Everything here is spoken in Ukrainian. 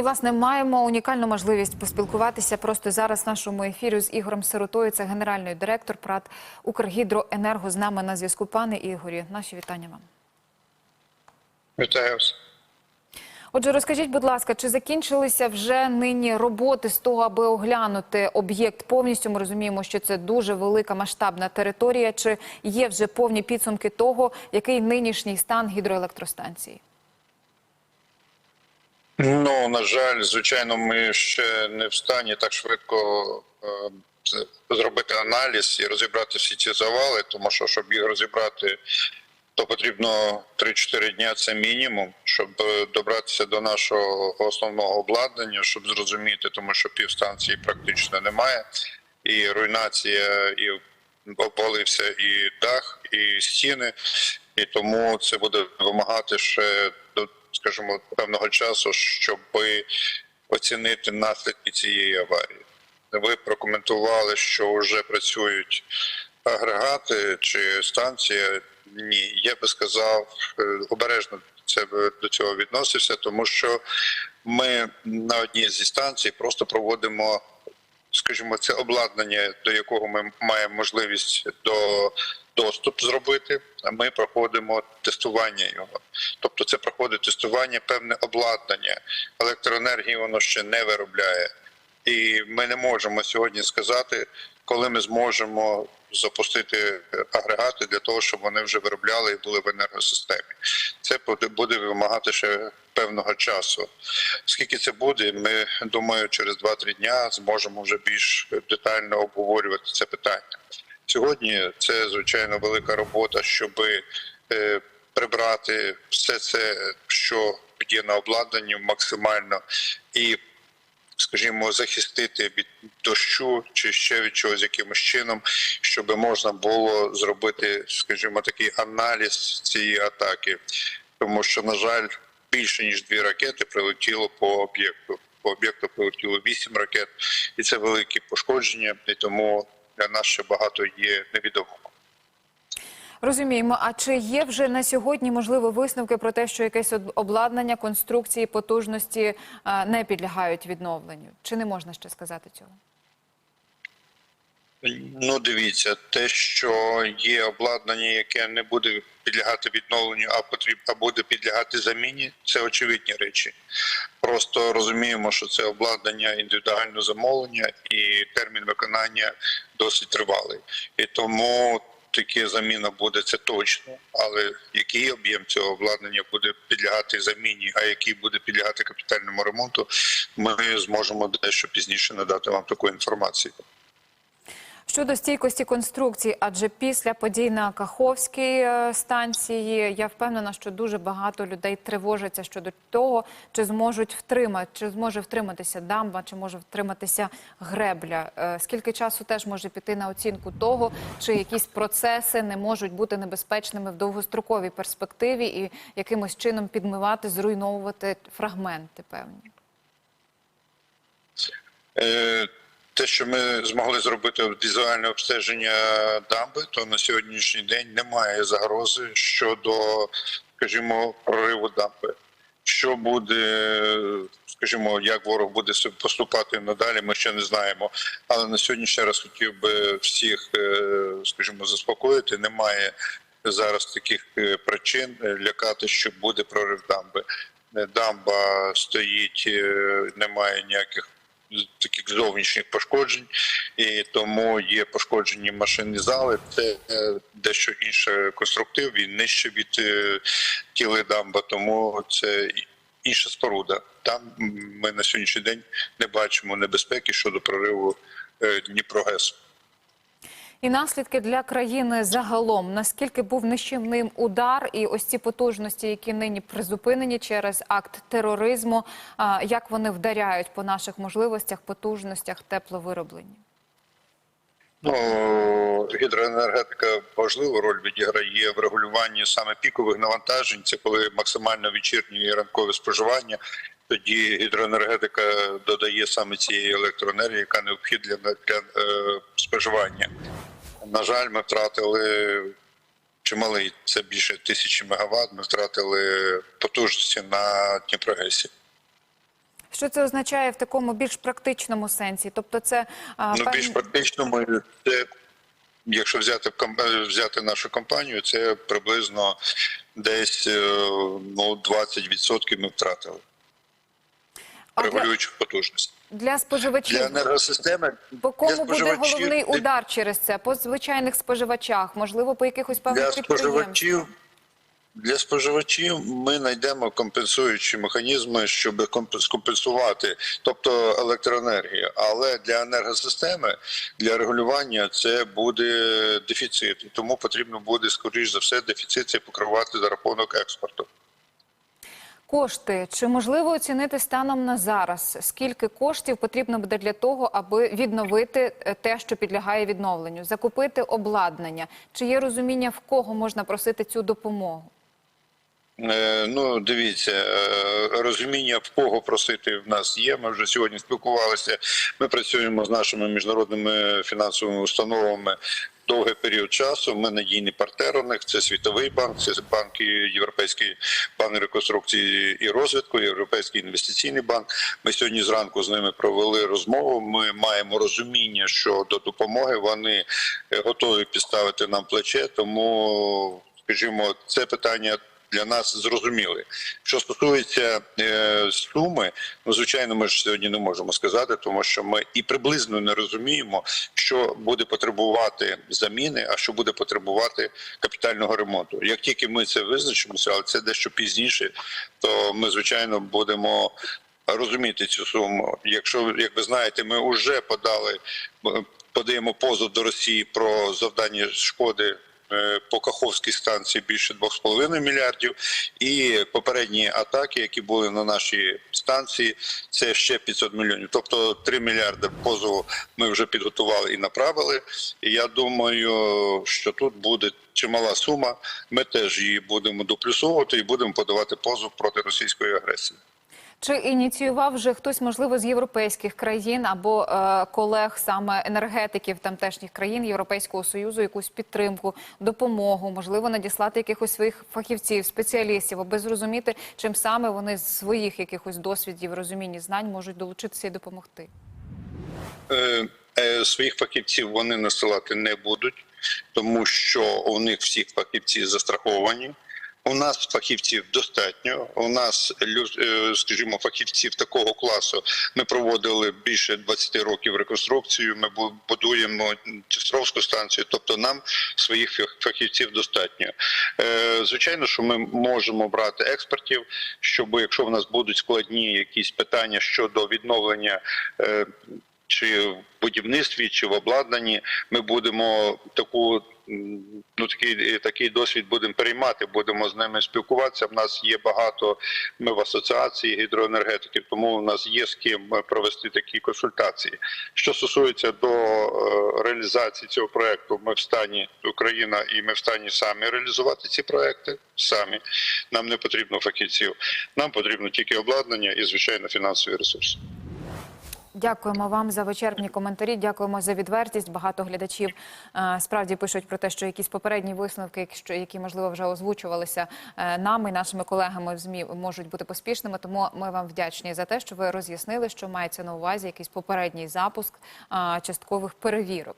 І власне маємо унікальну можливість поспілкуватися просто зараз в нашому ефірі з Ігорем Сиротою. Це генеральний директор ПРАТ Укргідроенерго. З нами на зв'язку. Пане Ігорі, наші вітання вам. Вітаю вас. Отже, розкажіть, будь ласка, чи закінчилися вже нині роботи з того, аби оглянути об'єкт повністю? Ми розуміємо, що це дуже велика масштабна територія. Чи є вже повні підсумки того, який нинішній стан гідроелектростанції? Ну на жаль, звичайно, ми ще не в стані так швидко е, зробити аналіз і розібрати всі ці завали, тому що щоб їх розібрати, то потрібно 3-4 дня. Це мінімум, щоб е, добратися до нашого основного обладнання, щоб зрозуміти, тому що півстанції практично немає, і руйнація, і обвалився і дах, і стіни, і тому це буде вимагати ще до скажімо, певного часу, щоб оцінити наслідки цієї аварії. Ви прокоментували, що вже працюють агрегати чи станція. Ні, я би сказав е, обережно це до цього відносився, тому що ми на одній зі станцій просто проводимо скажімо, це обладнання, до якого ми маємо можливість до доступ зробити. А ми проходимо тестування його. Тобто, це проходить тестування певне обладнання. Електроенергії воно ще не виробляє, і ми не можемо сьогодні сказати, коли ми зможемо запустити агрегати для того, щоб вони вже виробляли і були в енергосистемі. Це буде- вимагати ще певного часу. Скільки це буде, ми думаю, через 2-3 дня зможемо вже більш детально обговорювати це питання. Сьогодні це звичайно велика робота, щоб прибрати все це, що є на обладнанні максимально і скажімо, захистити від дощу чи ще від чогось якимось чином, щоб можна було зробити, скажімо, такий аналіз цієї атаки, тому що, на жаль, більше ніж дві ракети прилетіло по об'єкту. По об'єкту прилетіло вісім ракет, і це великі пошкодження, і тому для нас ще багато є невідомого. Розуміємо. А чи є вже на сьогодні можливо висновки про те, що якесь об- обладнання, конструкції, потужності е, не підлягають відновленню? Чи не можна ще сказати цього? Ну, дивіться, те, що є обладнання, яке не буде підлягати відновленню, а потріб, а буде підлягати заміні, це очевидні речі. Просто розуміємо, що це обладнання індивідуального замовлення і термін виконання досить тривалий. І тому таке заміна буде це точно. Але який об'єм цього обладнання буде підлягати заміні, а який буде підлягати капітальному ремонту, ми зможемо дещо пізніше надати вам таку інформацію. Щодо стійкості конструкцій, адже після подій на Каховській е, станції я впевнена, що дуже багато людей тривожаться щодо того, чи зможуть втримати, чи зможе втриматися дамба, чи може втриматися гребля. Е, Скільки часу теж може піти на оцінку того, чи якісь процеси не можуть бути небезпечними в довгостроковій перспективі і якимось чином підмивати, зруйновувати фрагменти певні. Е, Те, що ми змогли зробити візуальне обстеження дамби, то на сьогоднішній день немає загрози щодо, скажімо, прориву дамби. Що буде, скажімо, як ворог буде поступати надалі, ми ще не знаємо. Але на сьогодні ще раз хотів би всіх, е, скажімо, заспокоїти. Немає зараз таких е, причин е, лякати, що буде прорив дамби. Дамба стоїть, немає ніяких таких зовнішніх пошкоджень, і тому є пошкоджені машинні зали. Це е, дещо інший конструктив, він нижче від е, тіли дамба, тому це інша споруда. Там ми на сьогоднішній день не бачимо небезпеки щодо прориву Дніпро Дніпрогесу. І наслідки для країни загалом. Наскільки був нищівним удар, і ось ці потужності, які нині призупинені через акт тероризму, як вони вдаряють по наших можливостях, потужностях тепловироблення? Ну, гідроенергетика важливу роль відіграє в регулюванні саме пікових навантажень. Це коли максимально вечірнє і ранкове споживання. Тоді гідроенергетика додає саме цієї електроенергії, яка необхідна для, для е, споживання. На жаль, ми втратили чималий, це більше тисячі мегаватт. Ми втратили потужності на Дніпрогесі. Що це означає в такому більш практичному сенсі? Тобто, це а, Ну, певні- більш практичному, це, якщо взяти взяти нашу компанію, це приблизно десь е, ну 20% ми втратили регулюючих потужностей. для споживачів. Для енергосистеми По кому буде головний удар через це? По звичайних споживачах, можливо, по якихось певних для підприємствах? споживачів. Для споживачів ми знайдемо компенсуючі механізми, щоб компенс- скомпенсувати, тобто електроенергію. Але для енергосистеми, для регулювання це буде дефіцит. І тому потрібно буде, скоріш за все, дефіцит покривати за рахунок експорту. Кошти чи можливо оцінити станом на зараз? Скільки коштів потрібно буде для того, аби відновити е, те, що підлягає відновленню, закупити обладнання? Чи є розуміння, в кого можна просити цю допомогу? Е, Ну, дивіться, е, розуміння в кого просити в нас є. Ми вже сьогодні спілкувалися. Ми працюємо з нашими міжнародними фінансовими установами довгий період часу. Ми надійні партнери у них. Це Світовий банк, це банк Європейський банк реконструкції і розвитку, Європейський інвестиційний банк. Ми сьогодні зранку з ними провели розмову. Ми маємо розуміння, що до допомоги вони е, готові підставити нам плече. Тому, скажімо, це питання для нас зрозуміли. Що стосується е, суми, ну звичайно, ми ж сьогодні не можемо сказати, тому що ми і приблизно не розуміємо, що буде потребувати заміни, а що буде потребувати капітального ремонту. Як тільки ми це визначимося, але це дещо пізніше, то ми звичайно будемо. Розуміти цю суму, якщо як ви знаєте, ми вже подали е, подаємо позов до Росії про завдання шкоди по Каховській станції більше 2,5 мільярдів, і попередні атаки, які були на нашій станції, це ще 500 мільйонів. Тобто 3 мільярди позову ми вже підготували і направили. І я думаю, що тут буде чимала сума. Ми теж її будемо доплюсовувати і будемо подавати позов проти російської агресії. Чи ініціював вже хтось, можливо, з європейських країн або е, колег саме енергетиків тамтешніх країн Європейського союзу якусь підтримку, допомогу, можливо, надіслати якихось своїх фахівців, спеціалістів, аби зрозуміти, чим саме вони з своїх якихось досвідів, розуміння, знань можуть долучитися і допомогти? Е, е, своїх фахівців вони насилати не будуть, тому що у них всіх фахівці застраховані. У нас фахівців достатньо. У нас е, скажімо, фахівців такого класу. Ми проводили більше 20 років реконструкцію. Ми бу- будуємо Чистровську станцію. Тобто, нам своїх фахівців достатньо. Е, Звичайно, що ми можемо брати експертів, щоб якщо в нас будуть складні якісь питання щодо відновлення. е, чи в будівництві, чи в обладнанні ми будемо таку ну такий такий досвід будемо переймати, будемо з ними спілкуватися. В нас є багато. Ми в асоціації гідроенергетиків, тому в нас є з ким провести такі консультації. Що стосується до е, реалізації цього проекту, ми в стані Україна і ми в стані самі реалізувати ці проекти. Самі нам не потрібно фахівців, нам потрібно тільки обладнання і звичайно фінансові ресурси. Дякуємо вам за вичерпні коментарі. Дякуємо за відвертість. Багато глядачів е, справді пишуть про те, що якісь попередні висновки, які можливо вже озвучувалися е, нами, нашими колегами в змі, можуть бути поспішними. Тому ми вам вдячні за те, що ви роз'яснили, що мається на увазі якийсь попередній запуск е, часткових перевірок.